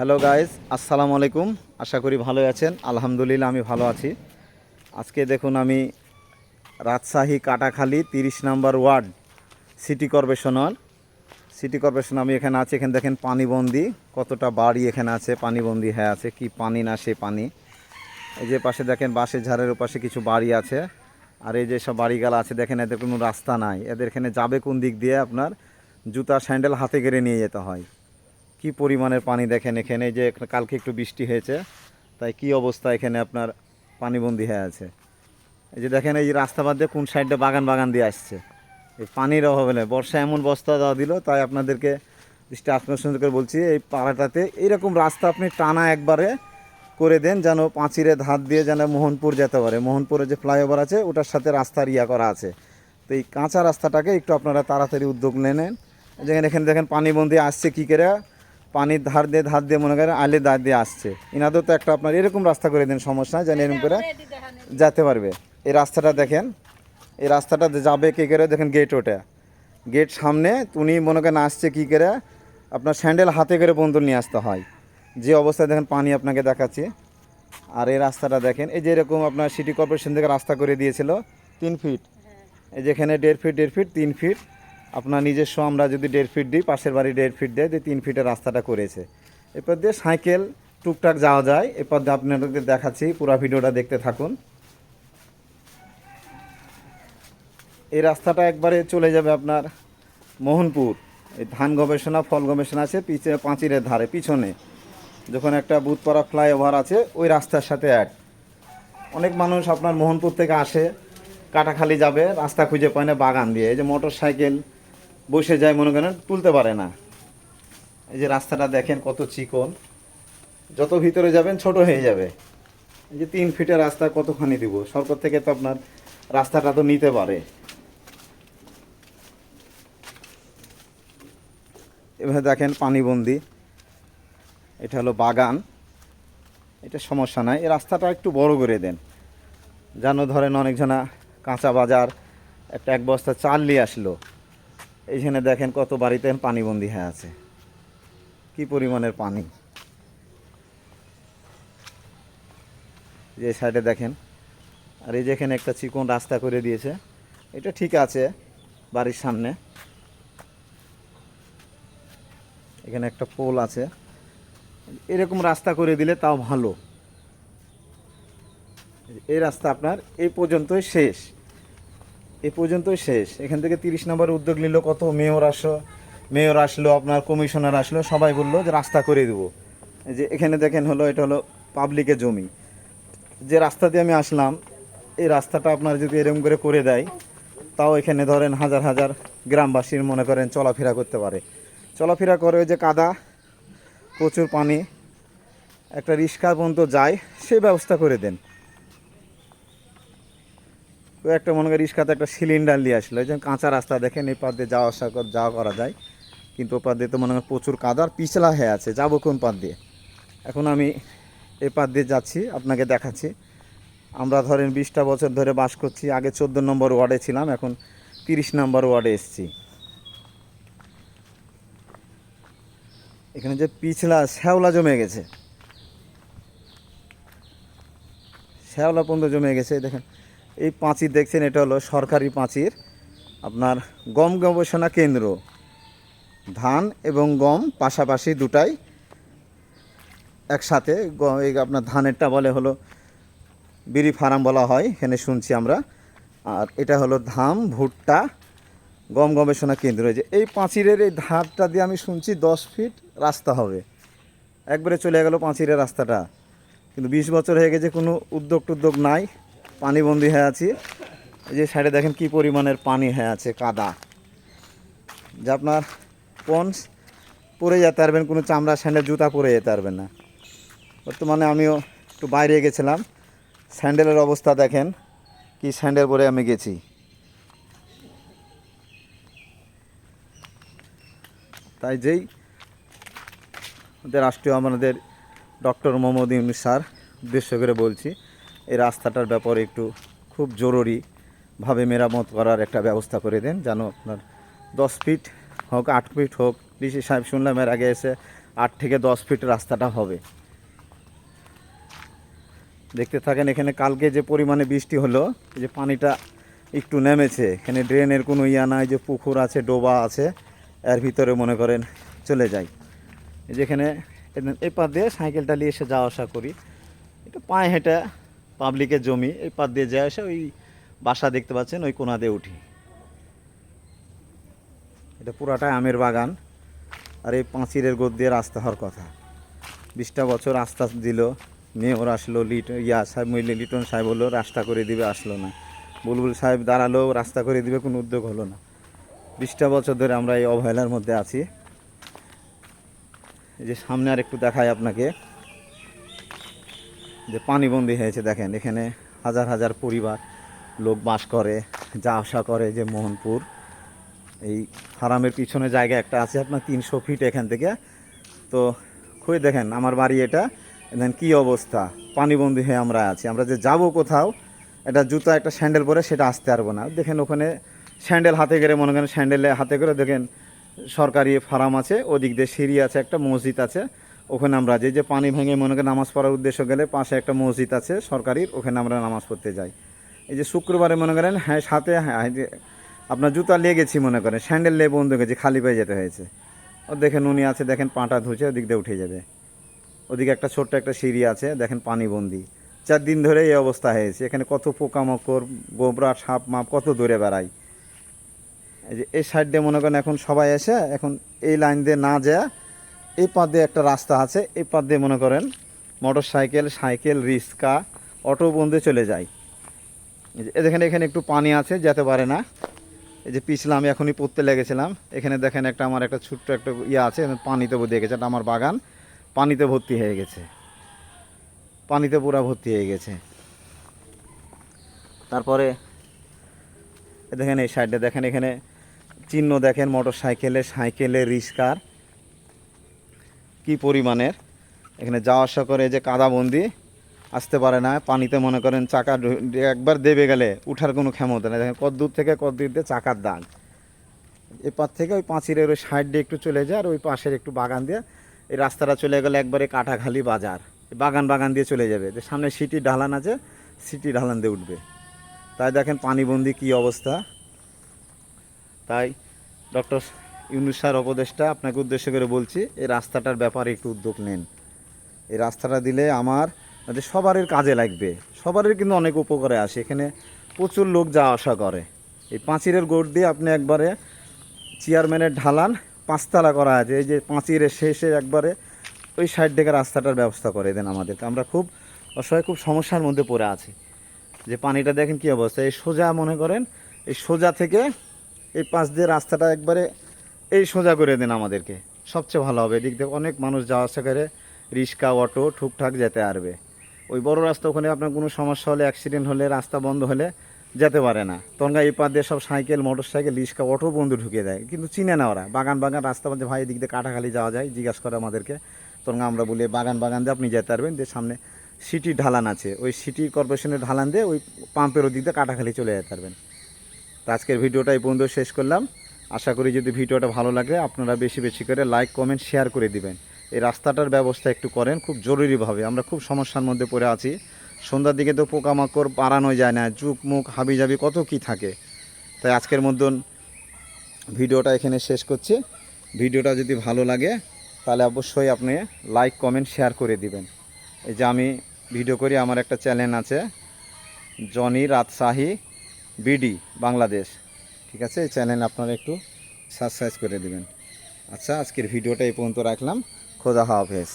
Hello guys আসসালামু আলাইকুম। আশা করি ভালো আছেন। আলহামদুলিল্লাহ, আমি ভালো আছি। আজকে দেখুন আমি রাজশাহী কাটাখালী তিরিশ নাম্বার ওয়ার্ড, সিটি কর্পোরেশনার। সিটি কর্পোরেশন আমি এখানে আছি, এখানে দেখেন পানিবন্দি, কতটা বাড়ি এখানে আছে, পানিবন্দি হ্যাঁ আছে, কি পানি না সে পানি। এই যে পাশে দেখেন বাঁশের ঝাড়ের ওপাশে কিছু বাড়ি আছে, আর এই যে সব বাড়িগালা আছে, দেখেন এদের কোনো রাস্তা নাই। এদের এখানে যাবে কোন দিক দিয়ে আপনার? জুতা স্যান্ডেল হাতে কেড়ে নিয়ে যেতে হয়। কি পরিমাণের পানি দেখেন এখানে? যে কালকে একটু বৃষ্টি হয়েছে, তাই কি অবস্থা এখানে আপনার পানিবন্দি হয়ে আছে? এই যে দেখেন, এই যে রাস্তা বাদ দিয়ে কোন সাইডে বাগান বাগান দিয়ে আসছে? এই পানির অভাবে নয়, বর্ষা এমন বস্তা দেওয়া দিল, তাই আপনাদেরকে দৃষ্টি আকর্ষণ করে বলছি, এই পাড়াটাতে এইরকম রাস্তা আপনি টানা একবারে করে দেন, যেন পাঁচিরে ধার দিয়ে যেন মোহনপুর যেতে পারে। মোহনপুরে যে ফ্লাইওভার আছে, ওটার সাথে রাস্তার ইয়া করা আছে। তো এই কাঁচা রাস্তাটাকে একটু আপনারা তাড়াতাড়ি উদ্যোগ নেন। যেখানে এখানে দেখেন পানিবন্দি আসছে কী করে? পানির ধার দিয়ে ধার দিয়ে মনে করেন আলে ধার দিয়ে আসছে। ইনাদের তো একটা আপনার এরকম রাস্তা করে দেন, সমস্যা যেন এরকম করে যেতে পারবে। এই রাস্তাটা দেখেন, এই রাস্তাটা যাবে কী করে, দেখেন গেট ওটা গেট সামনে উনি মনে করেন আসছে কী করে, আপনার স্যান্ডেল হাতে করে বন্ধু নিয়ে আসতে হয়। যে অবস্থায় দেখেন পানি আপনাকে দেখাচ্ছি। আর এই রাস্তাটা দেখেন, এই যে এরকম আপনার সিটি কর্পোরেশন থেকে রাস্তা করে দিয়েছিল, তিন ফিট এই যেখানে দেড় ফিট দেড় ফিট তিন ফিট আপনার নিজস্ব আমরা যদি দেড় ফিট দিই, পাশের বাড়ি দেড় ফিট দেয় যে তিন ফিটের রাস্তাটা করেছে। এরপর দিয়ে সাইকেল, টুকটাক যাওয়া যায়। এরপর দিয়ে আপনাদেরকে দেখাচ্ছি, পুরো ভিডিওটা দেখতে থাকুন। এই রাস্তাটা একবারে চলে যাবে আপনার মোহনপুর। এই ধান গবেষণা, ফল গবেষণা আছে, পিছে পাঁচিরের ধারে, পিছনে। যখন একটা বুধপাড়া ফ্লাইওভার আছে, ওই রাস্তার সাথে অ্যাড অনেক মানুষ আপনার মোহনপুর থেকে আসে, কাটাখালি যাবে, রাস্তা খুঁজে পায় না বাগান দিয়ে। এই যে মোটর সাইকেল বসে যায়, মনে করেন, তুলতে পারে না। এই যে রাস্তাটা দেখেন কত চিকন। যত ভিতরে যাবেন, ছোট হয়ে যাবে। এই যে তিন ফিটের রাস্তা, কতখানি দিব? সরকার থেকে তো আপনার রাস্তাটা তো নিতে পারে। এভাবে দেখেন পানিবন্দি। এটা হলো বাগান। এটা সমস্যা নাই। এই রাস্তাটা একটু বড় করে দেন। যেন ধরেন অনেকজনা কাঁচা বাজার, একটা এক বস্তা চাল নিয়ে আসলো। এইখানে দেখেন কত বাড়িতে পানিবন্দি হয়ে আছে। কি পরিমাণের পানি। যে সাইডে দেখেন। আর এই যেখানে একটা চিকন রাস্তা করে দিয়েছে। এটা ঠিক আছে বাড়ির সামনে। এখানে একটা পোল আছে। এরকম রাস্তা করে দিলে তাও ভালো। এই রাস্তা আপনার এই পর্যন্তই শেষ। এই পর্যন্তই শেষ। এখান থেকে তিরিশ নম্বর উদ্যোগ নিল কত? মেয়র আসো মেয়র আসলো আপনার কমিশনার আসলো। সবাই বলল যে রাস্তা করে দেবো। যে এখানে দেখেন হলো, এটা হলো পাবলিকের জমি। যে রাস্তা দিয়ে আমি আসলাম, এই রাস্তাটা আপনার যদি এরকম করে করে দেয়, তাও এখানে ধরেন হাজার হাজার গ্রামবাসীর মনে করেন চলাফেরা করতে পারে। চলাফেরা করে ওই যে কাদা, প্রচুর পানি, একটা রিক্সা পর্যন্ত যায়, সে ব্যবস্থা করে দেন। তো একটা মনে করি রিক্সাতে একটা সিলিন্ডার নিয়ে আসলো। এই যে কাঁচা রাস্তা দেখেন, এই পার দিয়ে যাওয়া আসা যাওয়া করা যায়। কিন্তু ওপার দিয়ে তো মনে হয় প্রচুর কাদার পিছলা হয়ে আছে। যাব কোন পার দিয়ে? এখন আমি এই পার দিয়ে যাচ্ছি, আপনাকে দেখাচ্ছি। আমরা ধরেন বিশটা বছর ধরে বাস করছি, আগে চোদ্দ নম্বর ওয়ার্ডে ছিলাম, এখন তিরিশ নম্বর ওয়ার্ডে এসেছি। এখানে যে পিছলা, শ্যাওলা জমে গেছে। শ্যাওলা পর্যন্ত জমে গেছে দেখেন। এই পাঁচির দেখছেন, এটা হলো সরকারি পাঁচির। আপনার গম গবেষণা কেন্দ্র। ধান এবং গম পাশাপাশি দুটাই একসাথে। এই আপনার ধানেরটা বলে হলো বিড়ি ফার্ম বলা হয়, এখানে শুনছি আমরা। আর এটা হলো ধাম, ভুট্টা, গম গবেষণা কেন্দ্র। যে এই পাঁচিরের এই ধারটা দিয়ে আমি শুনছি দশ ফিট রাস্তা হবে। একবারে চলে গেল পাঁচিরের রাস্তাটা। কিন্তু বিশ বছর হয়ে গেছে, কোনো উদ্যোগ টুদ্যোগ নাই। পানিবন্দি হয়ে আছি। এই যে সাইডে দেখেন কি পরিমাণের পানি হয়ে আছে, কাদা। যে আপনার পন্স পরে যেতে পারবেন, কোনো চামড়া স্যান্ডেল জুতা পরে যেতে পারবেন না। বর্তমানে আমিও একটু বাইরে গেছিলাম। স্যান্ডেলের অবস্থা দেখেন, কি স্যান্ডেল পরে আমি গেছি। তাই যেই আমাদের রাষ্ট্রীয় আমাদের ডক্টর মোহাম্মদ ইউনুস স্যার উদ্দেশ্য করে বলছি এই রাস্তাটার ব্যাপারে একটু খুব জরুরিভাবে মেরামত করার একটা ব্যবস্থা করে দেন, যেন আপনার দশ ফিট হোক, আট ফিট হোক ডিসি সাহেব শুনলাম এর আগে এসে আট থেকে দশ ফিট রাস্তাটা হবে। দেখতে থাকেন এখানে কালকে যে পরিমাণে বৃষ্টি হলো যে পানিটা একটু নেমেছে, এখানে ড্রেনের কোনো ইয়া নাই, যে পুকুর আছে, ডোবা আছে, এর ভিতরে মনে করেন চলে যায়। এই যেখানে এই পার দিয়ে সাইকেলটা নিয়ে এসে যাওয়া আসা করি এটা পায়ে হেঁটে পাবলিকের জমি, এই পার দিয়ে যায় এসে ওই বাসা দেখতে পাচ্ছেন, ওই কোনা দিয়ে উঠি। এটা পুরাটাই আমের বাগান, আর এই পাঁচিরের গোদ দিয়ে রাস্তা হওয়ার কথা। বিশটা বছর আস্তে দিল, মেয়র আসলো, লিট, ইয়া সাহেব, মহিলা লিটন সাহেব হলো রাস্তা করে দিবে, আসলো না। বুলবুল সাহেব দাঁড়াল, রাস্তা করে দিবে, কোনো উদ্যোগ হলো না। বিশটা বছর ধরে আমরা এই অবহেলার মধ্যে আছি। যে সামনে আর একটু দেখাই আপনাকে। যে পানিবন্দি হয়েছে, দেখেন, এখানে হাজার হাজার পরিবার লোক বাস করে, যা আশা করে যে মোহনপুর। এই ফার্মের পিছনে জায়গা একটা আছে, আপনার তিনশো ফিট এখান থেকে। তো খুঁজে দেখেন, আমার বাড়ি এটা। দেখেন কী অবস্থা, পানিবন্দি হয়ে আমরা আছি। আমরা যে যাব কোথাও এটা জুতা, একটা স্যান্ডেল পরে সেটা আসতে পারব না। দেখেন ওখানে স্যান্ডেল হাতে করে, মনে করেন স্যান্ডেলে হাতে করে, দেখেন সরকারি ফার্ম আছে, ওদিক দিয়ে সিঁড়ি আছে, একটা মসজিদ আছে। ওখানে আমরা যে যে পানি ভেঙে, মনে করেন নামাজ পড়ার উদ্দেশ্য গেলে পাশে একটা মসজিদ আছে, সরকারির, ওখানে আমরা নামাজ পড়তে যাই। এই যে শুক্রবারে মনে করেন হ্যাঁ সাথে হ্যাঁ আপনার জুতা লেগেছি মনে করেন, স্যান্ডেল লে বন্ধ গেছি, খালি পেয়ে যেতে হয়েছে। ও দেখেন উনি আছে, দেখেন পাটা ধুছে, ওদিক দিয়ে উঠে যাবে। ওদিকে একটা ছোট্ট একটা সিঁড়ি আছে, দেখেন পানিবন্দি। চার দিন ধরে এই অবস্থা হয়েছে, এখানে কত পোকামাকড়, গোবরা, সাপ, মাপ, কত দূরে বেড়ায় এই যে এই সাইড দিয়ে মনে করেন এখন সবাই এসে, এখন এই লাইন দিয়ে না যায় এই পাশ দিয়ে একটা রাস্তা আছে, এই পাশ দিয়ে মনে করেন মোটর সাইকেল সাইকেল, রিক্সা, অটো বন্ধে চলে যায়। এই দেখেন এখানে একটু পানি আছে, যেতে পারে না। এই যে পিছলা আমি এখনই পড়তে লেগেছিলাম। এখানে দেখেন একটা আমার একটা ছোট্ট একটা ইয়ে আছে পানিতে বোধ গেছে, এটা আমার বাগান। পানিতে ভর্তি হয়ে গেছে। পানিতে পুরা ভর্তি হয়ে গেছে। তারপরে দেখেন এই সাইডে, দেখেন এখানে চিহ্ন দেখেন, মোটর সাইকেলে সাইকেলে রিস্কার কি পরিমাণের? এখানে যাওয়া আসা করে যে কাদাবন্দি, আসতে পারে না, পানিতে মনে করেন চাকা একবার দেবে গেলে উঠার কোনো ক্ষমতা নেই। দেখেন কত দূর থেকে কত দূর দিয়ে চাকার দাগ। এপার থেকে ওই পাঁচিরের ওই সাইড দিয়ে একটু চলে যায় আর ওই পাশের একটু বাগান দিয়ে এই রাস্তাটা চলে গেলে একবারে কাটাখালি বাজার। বাগান বাগান দিয়ে চলে যাবে। যে সামনে সিটি ঢালান আছে, সিটি ঢালান দিয়ে উঠবে। তাই দেখেন পানিবন্দি কী অবস্থা। তাই ডক্টর ইউনুস স্যার উপদেশটা আপনাকে উদ্দেশ্য করে বলছি, এই রাস্তাটার ব্যাপারে একটু উদ্যোগ নেন। এই রাস্তাটা দিলে আমার যে সবারই কাজে লাগবে। সবারই কিন্তু অনেক উপকারে আসে। এখানে প্রচুর লোক যাওয়া আসা করে। এই পাঁচিরের গোড় দিয়ে আপনি একবারে চেয়ারম্যানের ঢালান, পাঁচতলা করা আছে। এই যে পাঁচিরের শেষে একবারে ওই সাইড থেকে রাস্তাটার ব্যবস্থা করে দেন আমাদেরকে আমরা খুব অসহায়, খুব সমস্যার মধ্যে পড়ে আছি। যে পানিটা দেখেন কী অবস্থা। এই সোজা মনে করেন, এই সোজা থেকে এই পাশ দিয়ে রাস্তাটা একবারে এই সোজা করে দেন আমাদেরকে। সবচেয়ে ভালো হবে। এদিক থেকে অনেক মানুষ যাওয়া আসা করে, রিক্সা, অটো ঠুকঠাক যেতে পারবে। ওই বড় রাস্তা ওখানে আপনার কোনো সমস্যা হলে অ্যাক্সিডেন্ট হলে, রাস্তা বন্ধ হলে যেতে পারে না। তখন এই পাশ দিয়ে সব cycle motor cycle rickshaw, auto বন্ধু ঢুকিয়ে দেয়। কিন্তু চিনে না ওরা। বাগান বাগান রাস্তা মধ্যে ভাই এদিক দিয়ে কাটাখালি যাওয়া যায়, জিজ্ঞাসা করে আমাদেরকে। তখন আমরা বলি, বাগান বাগান দিয়ে আপনি যেতে পারবেন। যে সামনে সিটি ঢালান আছে। ওই সিটি কর্পোরেশনের ঢালান দিয়ে ওই পাম্পের ওদিক দিয়ে কাটাখালি চলে যেতে পারবেন। তো আজকের ভিডিওটা এই পর্যন্ত শেষ করলাম। আশা করি যদি ভিডিওটা ভালো লাগে, আপনারা বেশি বেশি করে লাইক কমেন্ট শেয়ার করে দিবেন। এই রাস্তাটার ব্যবস্থা একটু করেন, খুব জরুরিভাবে। আমরা খুব সমস্যার মধ্যে পড়ে আছি। সন্ধ্যার দিকে তো পোকামাকড় পারানো যায় না চুক মুখ হাবিজাবি কত কি থাকে। তাই আজকের মতন ভিডিওটা এখানে শেষ করছি। ভিডিওটা যদি ভালো লাগে, তাহলে অবশ্যই আপনি লাইক কমেন্ট শেয়ার করে দিবেন। এই যে আমি ভিডিও করি, আমার একটা চ্যানেল আছে জনি রাতশাহী বিডি বাংলাদেশ ঠিক আছে, এই চ্যানেল আপনারা একটু সাবস্ক্রাইব করে দেবেন। আচ্ছা আজকের ভিডিওটা এই পর্যন্ত রাখলাম। খোদা হাফেজ।